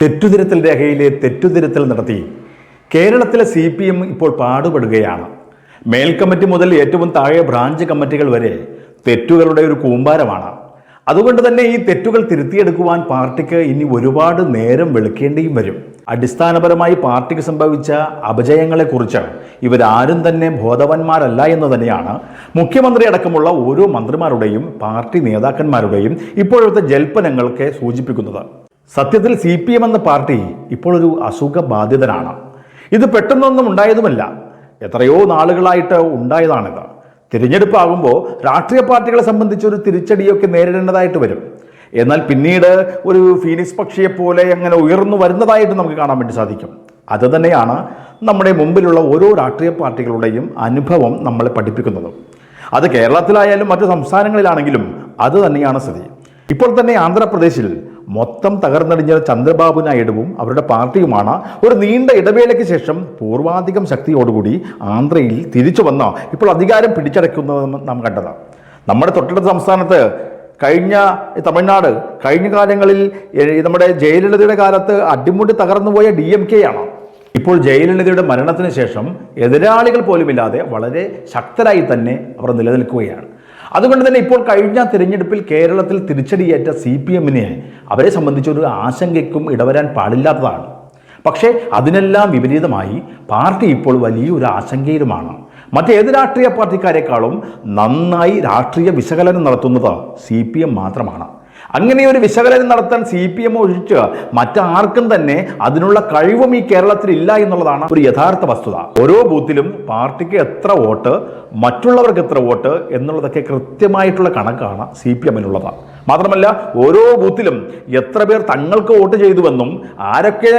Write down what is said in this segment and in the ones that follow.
തെറ്റുതിരുത്തൽ രേഖയിലെ തെറ്റുതിരുത്തൽ നടത്തി കേരളത്തിലെ C P M ഇപ്പോൾ പാടുപെടുകയാണ്. മേൽക്കമ്മിറ്റി മുതൽ ഏറ്റവും താഴെ ബ്രാഞ്ച് കമ്മിറ്റികൾ വരെ തെറ്റുകളുടെ ഒരു കൂമ്പാരമാണ്. അതുകൊണ്ട് തന്നെ ഈ തെറ്റുകൾ തിരുത്തിയെടുക്കുവാൻ പാർട്ടിക്ക് ഇനി ഒരുപാട് നേരം വെളുക്കേണ്ടിയും വരും. അടിസ്ഥാനപരമായി പാർട്ടിക്ക് സംഭവിച്ച അപജയങ്ങളെക്കുറിച്ച് ഇവരാരും തന്നെ ബോധവന്മാരല്ല എന്ന് തന്നെയാണ് മുഖ്യമന്ത്രി അടക്കമുള്ള ഓരോ മന്ത്രിമാരുടെയും പാർട്ടി നേതാക്കന്മാരുടെയും ഇപ്പോഴത്തെ ജൽപ്പനങ്ങളൊക്കെ സൂചിപ്പിക്കുന്നത്. സത്യത്തിൽ സി പി എം എന്ന പാർട്ടി ഇപ്പോൾ ഒരു അസുഖബാധിതനാണ്. ഇത് പെട്ടെന്നൊന്നും ഉണ്ടായതുമല്ല. എത്രയോ നാളുകളായിട്ട് ഉണ്ടായതാണിത്. തിരഞ്ഞെടുപ്പാകുമ്പോൾ രാഷ്ട്രീയ പാർട്ടികളെ സംബന്ധിച്ച് ഒരു തിരിച്ചടിയൊക്കെ നേരിടേണ്ടതായിട്ട് വരും. എന്നാൽ പിന്നീട് ഒരു ഫീനിക്സ് പക്ഷിയെ പോലെ അങ്ങനെ ഉയർന്നു വരുന്നതായിട്ട് നമുക്ക് കാണാൻ വേണ്ടി സാധിക്കും. അത് തന്നെയാണ് നമ്മുടെ മുമ്പിലുള്ള ഓരോ രാഷ്ട്രീയ പാർട്ടികളുടെയും അനുഭവം നമ്മളെ പഠിപ്പിക്കുന്നത്. അത് കേരളത്തിലായാലും മറ്റു സംസ്ഥാനങ്ങളിലാണെങ്കിലും അത് തന്നെയാണ് സ്ഥിതി. ഇപ്പോൾ തന്നെ ആന്ധ്രാപ്രദേശിൽ മൊത്തം തകർന്നടിഞ്ഞ ചന്ദ്രബാബു നായിഡുവും അവരുടെ പാർട്ടിയുമാണ് ഒരു നീണ്ട ഇടവേളയ്ക്ക് ശേഷം പൂർവാധികം ശക്തിയോടുകൂടി ആന്ധ്രയിൽ തിരിച്ചു വന്ന ഇപ്പോൾ അധികാരം പിടിച്ചടയ്ക്കുന്നത് നാം കണ്ടതാണ്. നമ്മുടെ തൊട്ടടുത്ത സംസ്ഥാനത്ത് കഴിഞ്ഞ തമിഴ്നാട് കഴിഞ്ഞ കാലങ്ങളിൽ നമ്മുടെ ജയലളിതയുടെ കാലത്ത് അടിമുടി തകർന്നുപോയ ഡി എം കെ ആണ് ഇപ്പോൾ ജയലളിതയുടെ മരണത്തിന് ശേഷം എതിരാളികൾ പോലുമില്ലാതെ വളരെ ശക്തരായി തന്നെ അവർ നിലനിൽക്കുകയാണ്. അതുകൊണ്ട് തന്നെ ഇപ്പോൾ കഴിഞ്ഞ തിരഞ്ഞെടുപ്പിൽ കേരളത്തിൽ തിരിച്ചടിയേറ്റ സി പി എമ്മിനെ അവരെ സംബന്ധിച്ചൊരു ആശങ്കയ്ക്കും ഇടവരാൻ പാടില്ലാത്തതാണ്. പക്ഷേ അതിനെല്ലാം വിപരീതമായി പാർട്ടി ഇപ്പോൾ വലിയൊരു ആശങ്കയിലുമാണ്. മറ്റേത് രാഷ്ട്രീയ പാർട്ടിക്കാരെക്കാളും നന്നായി രാഷ്ട്രീയ വിശകലനം നടത്തുന്നത് സി മാത്രമാണ്. അങ്ങനെ ഒരു വിശകലനം നടത്താൻ സി പി എം ഒഴിച്ച് മറ്റാർക്കും തന്നെ അതിനുള്ള കഴിവും ഈ കേരളത്തിൽ ഇല്ല എന്നുള്ളതാണ് ഒരു യഥാർത്ഥ വസ്തുത. ഓരോ ബൂത്തിലും പാർട്ടിക്ക് എത്ര വോട്ട് മറ്റുള്ളവർക്ക് എത്ര വോട്ട് എന്നുള്ളതൊക്കെ കൃത്യമായിട്ടുള്ള കണക്കാണ് സി പി എമ്മിനുള്ളത് മാത്രമല്ല ഓരോ ബൂത്തിലും എത്ര പേർ തങ്ങൾക്ക് വോട്ട് ചെയ്തുവെന്നും ആരൊക്കെ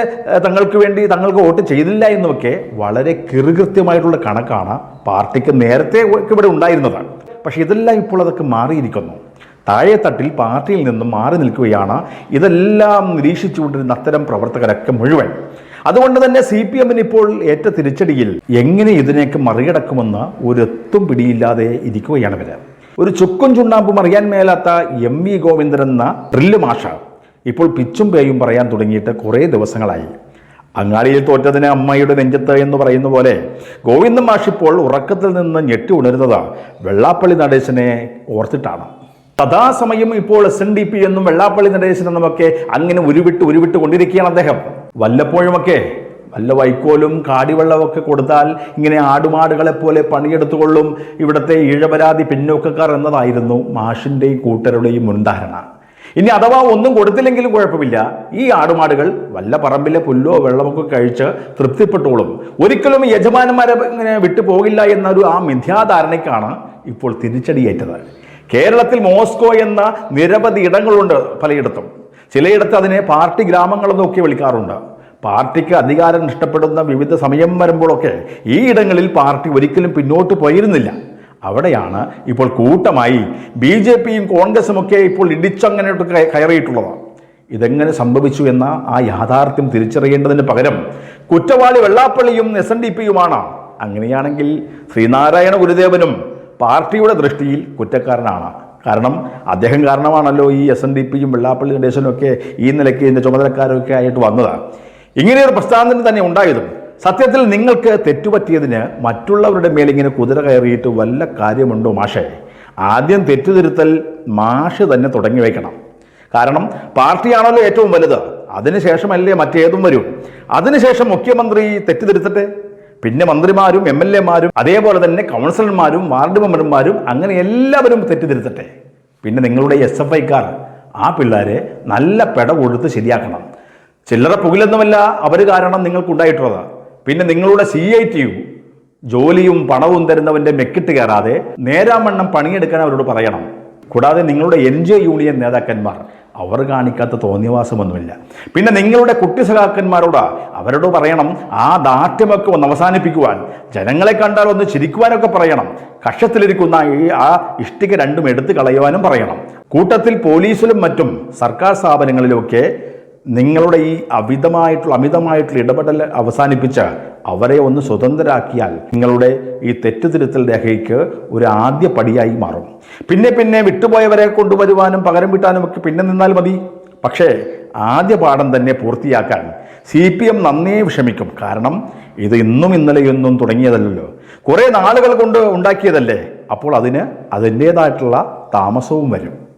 തങ്ങൾക്ക് വേണ്ടി തങ്ങൾക്ക് വോട്ട് ചെയ്തില്ല എന്നുമൊക്കെ വളരെ കിറുകൃത്യമായിട്ടുള്ള കണക്കാണ് പാർട്ടിക്ക് നേരത്തെ ഇവിടെ ഉണ്ടായിരുന്നത്. പക്ഷേ ഇതെല്ലാം ഇപ്പോൾ അതൊക്കെ മാറിയിരിക്കുന്നു. താഴെത്തട്ടിൽ പാർട്ടിയിൽ നിന്നും മാറി നിൽക്കുകയാണ്. ഇതെല്ലാം നിരീക്ഷിച്ചുകൊണ്ടിരുന്ന അത്തരം പ്രവർത്തകരൊക്കെ മുഴുവൻ. അതുകൊണ്ട് തന്നെ സി പി എമ്മിന് ഇപ്പോൾ ഏറ്റ തിരിച്ചടിയിൽ എങ്ങനെ ഇതിനെയൊക്കെ മറികടക്കുമെന്ന് ഒരെത്തും പിടിയില്ലാതെ ഇരിക്കുകയാണ് ഇവർ ഒരു ചുക്കും ചുണ്ണാമ്പും അറിയാൻ മേലാത്ത എം വി ഗോവിന്ദൻ എന്ന ഡ്രില്ല് മാഷ ഇപ്പോൾ പിച്ചും പേയും പറയാൻ തുടങ്ങിയിട്ട് കുറേ ദിവസങ്ങളായി. അങ്ങാടിയിൽ തോറ്റതിന് അമ്മയുടെ നെഞ്ചത്ത് എന്ന് പറയുന്ന പോലെ ഗോവിന്ദൻ മാഷിപ്പോൾ ഉറക്കത്തിൽ നിന്ന് ഞെട്ടി ഉണരുന്നത് വെള്ളാപ്പള്ളി നടേശനെ ഓർത്തിട്ടാണ്. സദാസമയം ഇപ്പോൾ എസ് എൻ ഡി പി എന്നും വെള്ളാപ്പള്ളി നടേശൻ എന്നുമൊക്കെ അങ്ങനെ ഉരുവിട്ട് ഉരുവിട്ട് കൊണ്ടിരിക്കുകയാണ് അദ്ദേഹം. വല്ലപ്പോഴുമൊക്കെ വല്ല വൈക്കോലും കാടിവെള്ളമൊക്കെ കൊടുത്താൽ ഇങ്ങനെ ആടുമാടുകളെ പോലെ പണിയെടുത്തുകൊള്ളും ഇവിടുത്തെ ഈഴപരാതി പിന്നോക്കക്കാർ എന്നതായിരുന്നു മാഷിന്റെയും കൂട്ടരുടെയും മുൻധാരണ. ഇനി അഥവാ ഒന്നും കൊടുത്തില്ലെങ്കിലും കുഴപ്പമില്ല. ഈ ആടുമാടുകൾ വല്ല പറമ്പിലെ പുല്ലോ വെള്ളമൊക്കെ കഴിച്ച് തൃപ്തിപ്പെട്ടോളും. ഒരിക്കലും യജമാനന്മാരെ ഇങ്ങനെ വിട്ടുപോകില്ല എന്നൊരു ആ മിഥ്യാധാരണയ്ക്കാണ് ഇപ്പോൾ തിരിച്ചടിയേറ്റത്. കേരളത്തിൽ മോസ്കോ എന്ന നിരവധി ഇടങ്ങളുണ്ട് പലയിടത്തും. ചിലയിടത്ത് അതിനെ പാർട്ടി ഗ്രാമങ്ങളെന്നൊക്കെ വിളിക്കാറുണ്ട്. പാർട്ടിക്ക് അധികാരം നഷ്ടപ്പെടുന്ന വിവിധ സമയം വരുമ്പോഴൊക്കെ ഈ ഇടങ്ങളിൽ പാർട്ടി ഒരിക്കലും പിന്നോട്ട് പോയിരുന്നില്ല. അവിടെയാണ് ഇപ്പോൾ കൂട്ടമായി ബി ജെ പിയും കോൺഗ്രസും ഒക്കെ ഇപ്പോൾ ഇടിച്ചങ്ങനെ കയറിയിട്ടുള്ളത്. ഇതെങ്ങനെ സംഭവിച്ചു എന്ന ആ യാഥാർത്ഥ്യം തിരിച്ചറിയേണ്ടതിന് പകരം കുറ്റവാളി വെള്ളാപ്പള്ളിയും എസ് എൻ ഡി പിയുമാണ്. അങ്ങനെയാണെങ്കിൽ ശ്രീനാരായണ ഗുരുദേവനും പാർട്ടിയുടെ ദൃഷ്ടിയിൽ കുറ്റക്കാരനാണ്. കാരണം അദ്ദേഹം കാരണമാണല്ലോ ഈ എസ് എൻ ഡി പിയും വെള്ളാപ്പള്ളി നടേശനും ഒക്കെ ഈ നിലയ്ക്ക് ഇതിന്റെ ചുമതലക്കാരൊക്കെ ആയിട്ട് വന്നത്. ഇങ്ങനെയൊരു പ്രസ്ഥാനത്തിന് തന്നെ ഉണ്ടായതും സത്യത്തിൽ നിങ്ങൾക്ക് തെറ്റുപറ്റിയതിന് മറ്റുള്ളവരുടെ മേലിങ്ങനെ കുതിര കയറിയിട്ട് വല്ല കാര്യമുണ്ടോ മാഷേ? ആദ്യം തെറ്റുതിരുത്തൽ മാഷ് തന്നെ തുടങ്ങി വയ്ക്കണം. കാരണം പാർട്ടിയാണല്ലോ ഏറ്റവും വലുത്. അതിനുശേഷമല്ലേ മറ്റേതും വരും. അതിനുശേഷം മുഖ്യമന്ത്രി തെറ്റുതിരുത്തട്ടെ? പിന്നെ മന്ത്രിമാരും എം എൽ എമാരും അതേപോലെ തന്നെ കൗൺസിലർമാരും വാർഡ് മെമ്പർമാരും അങ്ങനെ എല്ലാവരും തെറ്റിദ്ധരുത്തട്ടെ പിന്നെ നിങ്ങളുടെ എസ് എഫ് ഐക്കാർ ആ പിള്ളേരെ നല്ല പെട കൊടുത്ത് ശരിയാക്കണം. ചില്ലറ പുകിലൊന്നുമല്ല അവർ കാരണം നിങ്ങൾക്കുണ്ടായിട്ടുള്ളത്. പിന്നെ നിങ്ങളുടെ സി ഐ ടി യു ജോലിയും പണവും തരുന്നവന്റെ മെക്കിട്ട് കയറാതെ നേരാമണ്ണം പണിയെടുക്കാൻ അവരോട് പറയണം. കൂടാതെ നിങ്ങളുടെ എൻ ജെ യൂണിയൻ നേതാക്കന്മാർ അവർ കാണിക്കാത്ത തോന്നിയവാസമൊന്നുമില്ല. പിന്നെ നിങ്ങളുടെ കുട്ടി സഖാക്കന്മാരോട് അവരോട് പറയണം ആ ദാർഢ്യമൊക്കെ ഒന്ന് അവസാനിപ്പിക്കുവാൻ ജനങ്ങളെ കണ്ടാൽ ഒന്ന് ചിരിക്കുവാനൊക്കെ പറയണം കക്ഷത്തിലിരിക്കുന്ന ഈ ആ ഇഷ്ടിക രണ്ടും എടുത്തു കളയുവാനും പറയണം. കൂട്ടത്തിൽ പോലീസിലും മറ്റും സർക്കാർ സ്ഥാപനങ്ങളിലുമൊക്കെ നിങ്ങളുടെ ഈ അമിതമായിട്ടുള്ള അമിതമായിട്ടുള്ള ഇടപെടൽ അവസാനിപ്പിച്ച് അവരെ ഒന്ന് സ്വതന്ത്രരാക്കിയാൽ നിങ്ങളുടെ ഈ തെറ്റുതിരുത്തൽ രേഖയ്ക്ക് ഒരു ആദ്യ പടിയായി മാറും. പിന്നെ പിന്നെ വിട്ടുപോയവരെ കൊണ്ടുവരുവാനും പകരം വിട്ടാനും ഒക്കെ പിന്നെ നിന്നാൽ മതി. പക്ഷേ ആദ്യ പാഠം തന്നെ പൂർത്തിയാക്കാൻ സി പി എം നന്നേ വിഷമിക്കും. കാരണം ഇത് ഇന്നും ഇന്നലെയൊന്നും തുടങ്ങിയതല്ലല്ലോ. കുറേ നാളുകൾ കൊണ്ട് ഉണ്ടാക്കിയതല്ലേ? അപ്പോൾ അതിന് അതിന്റേതായിട്ടുള്ള താമസവും വരും.